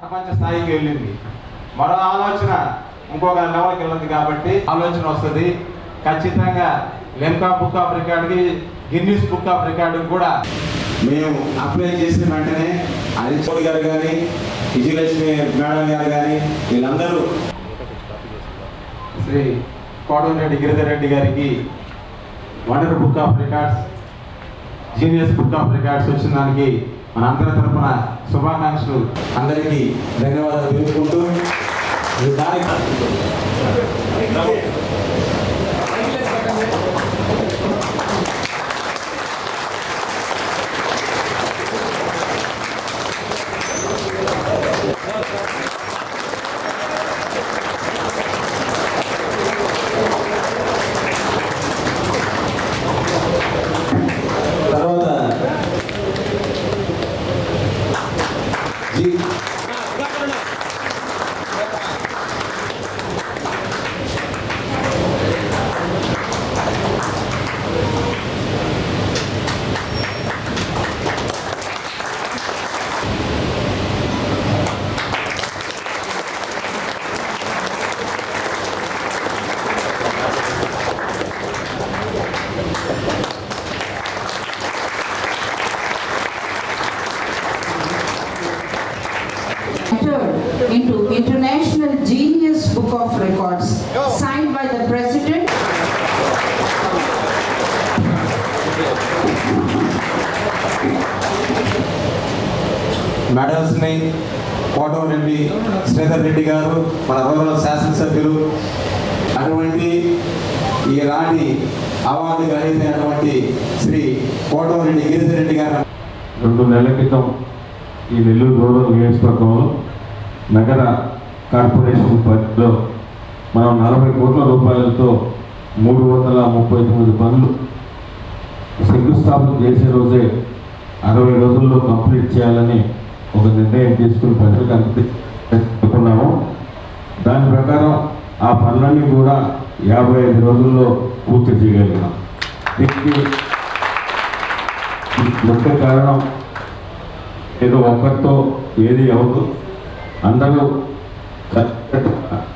ప్రపంచ స్థాయికి వెళ్ళింది. మరో ఆలోచన ఇంకొక లెవెల్కి వెళ్ళింది కాబట్టి ఆలోచన వస్తుంది. ఖచ్చితంగా లెంకా బుక్ ఆఫ్ రికార్డ్కి గిన్నీస్ బుక్ ఆఫ్ రికార్డు కూడా మేము అప్లై చేసిన వెంటనే హరిచోడి గారు కానీ విజయలక్ష్మి మేడం గారు కానీ వీళ్ళందరూ శ్రీ కోడంరెడ్డి గిరిధర్ రెడ్డి గారికి wonder book of records genius book of records వచ్చిన దానికి మన అందరి తరపున శుభాకాంక్షలు. అందరికీ ధన్యవాదాలు తెలుసుకుంటూ దానికి into International Genius Book of Records, signed by the President. మెడల్స్ని Kotamreddy Sridhar Reddy గారు మన రూరల్ శాసనసభ్యులు అటువంటి ఈ రాణి అవార్డు గ్రహీత అయినటువంటి శ్రీ కోటమిరెడ్డి గిరిధర్ రెడ్డి గారు. రెండు నెలల క్రితం ఈ నెల్లూరు రూరల్ నియోజకవర్గంలో నగర కార్పొరేషన్ పరిధిలో మనం నలభై కోట్ల రూపాయలతో మూడు వందల ముప్పై తొమ్మిది పనులు శంకుస్థాపన చేసే రోజే అరవై రోజుల్లో కంప్లీట్ చేయాలని ఒక నిర్ణయం తీసుకుని ప్రజలకు అనుకున్నాము దాని ప్రకారం ఆ పనులన్నీ కూడా యాభై ఐదు రోజుల్లో పూర్తి చేయగలిగినాం దీనికి ముఖ్య కారణం ఏదో ఒక్కరితో ఏది అవ్వదు. అందరూ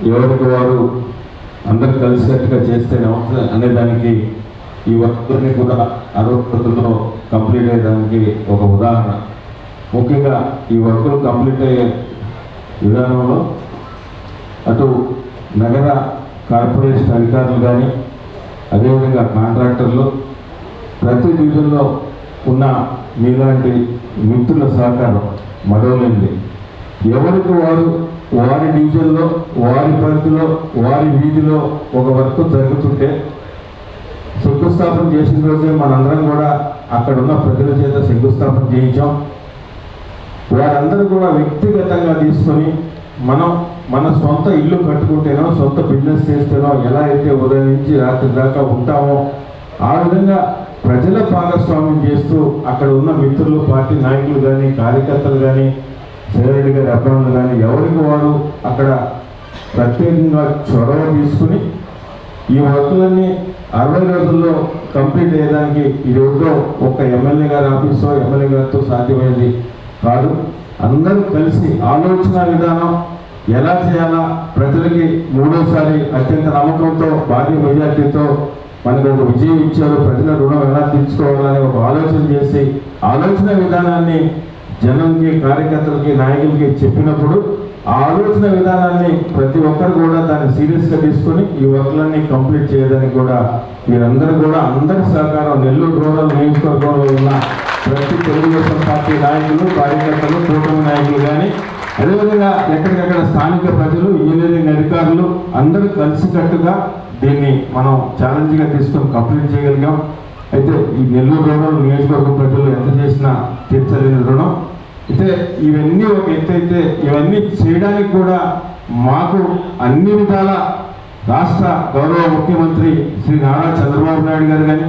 ఎవరికి వారు అందరు కలిసినట్టుగా చేస్తేనే అవుతుంది అనే దానికి ఈ వర్క్ని కూడా అరవత్తులో కంప్లీట్ కంప్లీట్ అయ్యేదానికి ఒక ఉదాహరణ. ముఖ్యంగా ఈ వర్కులు కంప్లీట్ అయ్యే విధానంలో అటు నగర కార్పొరేషన్ అధికారులు కానీ అదేవిధంగా కాంట్రాక్టర్లు ప్రతి డివిజన్లో ఉన్న మీలాంటి మిత్రుల సహకారం మరవలేంది ఎవరికి వారు వారి డివిజన్లో వారి పరిధిలో వారి వీధిలో ఒక వర్క్ జరుగుతుంటే శంకుస్థాపన చేసిన రోజే మనందరం కూడా అక్కడ ఉన్న ప్రజల చేత శంకుస్థాపన చేయించాం. వారందరూ కూడా వ్యక్తిగతంగా తీసుకొని మనం మన సొంత ఇల్లు కట్టుకుంటేనో సొంత బిజినెస్ చేస్తేనో ఎలా అయితే ఉదయం నుంచి రాత్రి దాకా ఉంటామో ఆ విధంగా ప్రజల భాగస్వామ్యం చేస్తూ అక్కడ ఉన్న మిత్రులు పార్టీ నాయకులు కానీ కార్యకర్తలు కానీ సేరెడ్డి గారి అభిమానులు కానీ ఎవరికి వారు అక్కడ ప్రత్యేకంగా చొరవ తీసుకుని ఈ వర్కులన్నీ అరవై రోజుల్లో కంప్లీట్ అయ్యేదానికి ఈ ఒక ఎమ్మెల్యే గారి ఆఫీసో ఎమ్మెల్యే గారితో సాధ్యమైంది కాదు. అందరూ కలిసి ఆలోచన విధానం ఎలా చేయాలా? ప్రజలకి మూడోసారి అత్యంత నమ్మకంతో భారీ మెజార్టీతో మనకు ఒక విజయం ఇచ్చారు. ప్రజల రుణం ఎలా తీర్చుకోవాలని ఒక ఆలోచన చేసి ఆలోచన విధానాన్ని జనంకి కార్యకర్తలకి నాయకులకి చెప్పినప్పుడు ఆ ఆలోచన విధానాన్ని ప్రతి ఒక్కరు కూడా దాన్ని సీరియస్గా తీసుకొని ఈ వర్క్లన్నీ కంప్లీట్ చేయడానికి కూడా మీరందరూ కూడా అందరి సహకారం నెల్లూరు రూరల్ నియోజకవర్గంలో ఉన్న ప్రతి తెలుగుదేశం పార్టీ నాయకులు కార్యకర్తలు కూటమి నాయకులు కానీ అదేవిధంగా ఎక్కడికక్కడ స్థానిక ప్రజలు ఇంజనీరింగ్ అధికారులు అందరూ కలిసికట్టుగా దీన్ని మనం ఛాలెంజ్గా తీసుకొని కంప్లీట్ చేయగలిగాం. అయితే ఈ నెల్లూరు రూరల్ నియోజకవర్గం ప్రజలు ఎంత చేసినా తీర్చలేని రుణం. అయితే ఇవన్నీ ఒక ఎత్తు అయితే ఇవన్నీ చేయడానికి కూడా మాకు అన్ని విధాల రాష్ట్ర గౌరవ ముఖ్యమంత్రి శ్రీ నారా చంద్రబాబు నాయుడు గారు కానీ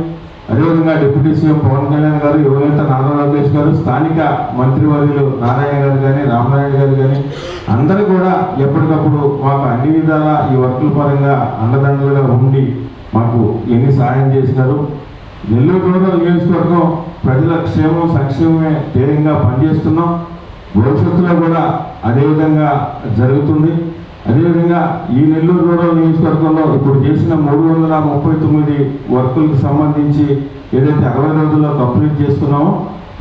అదేవిధంగా డిప్యూటీ సీఎం పవన్ కళ్యాణ్ గారు యువనేత నారా లోకేష్ గారు స్థానిక మంత్రివర్యులు నారాయణ గారు కానీ రామనాయుడు గారు కానీ అందరూ కూడా ఎప్పటికప్పుడు మాకు అన్ని విధాల ఈ వర్కుల పరంగా అండదండలుగా ఉండి మాకు ఎన్ని సహాయం చేసినారు. నెల్లూరు రూరల్ నియోజకవర్గం ప్రజల క్షేమం సంక్షేమమే ధ్యేయంగా పనిచేస్తున్నాం. భవిష్యత్తులో కూడా అదేవిధంగా జరుగుతుంది. అదేవిధంగా ఈ నెల్లూరు రూరల్ నియోజకవర్గంలో ఇప్పుడు చేసిన మూడు వందల ముప్పై తొమ్మిది వర్కులకు సంబంధించి ఏదైతే అరవై రోజుల్లో కంప్లీట్ చేసుకున్నామో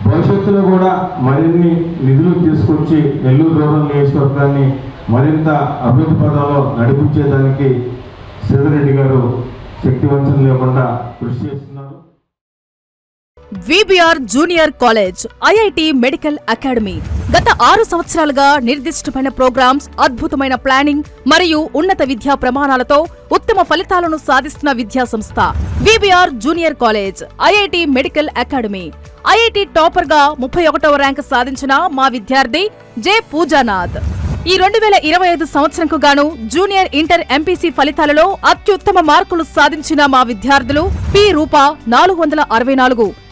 భవిష్యత్తులో కూడా మరిన్ని నిధులు తీసుకొచ్చి నెల్లూరు రూరల్ నియోజకవర్గాన్ని మరింత అభివృద్ధి పదంలో నడిపించేదానికి శ్రీధరెడ్డి గారు శక్తివంచన లేకుండా కృషి చేస్తున్నారు. VBR junior college IIT medical academy గత ఆరు సంవత్సరాలుగా నిర్దిష్టమైన ప్రోగ్రామ్స్ అద్భుతమైన ప్లానింగ్ మరియు ఉన్నత విద్యా ప్రమాణాలతో ఉత్తమ ఫలితాలను సాధిస్తున్న విద్యా సంస్థ. VBR junior college IIT medical academy IIT టాపర్గా ముప్పై ఒకటవ ర్యాంక్ సాధించిన మా విద్యార్థి జె పూజానాథ్. ఈ రెండు వేల ఇరవై ఐదు సంవత్సరంకు గాను జూనియర్ ఇంటర్ ఎంపీసీ ఫలితాలలో అత్యుత్తమ మార్కులు సాధించిన మా విద్యార్థులు పి రూప నాలుగు వందల అరవై నాలుగు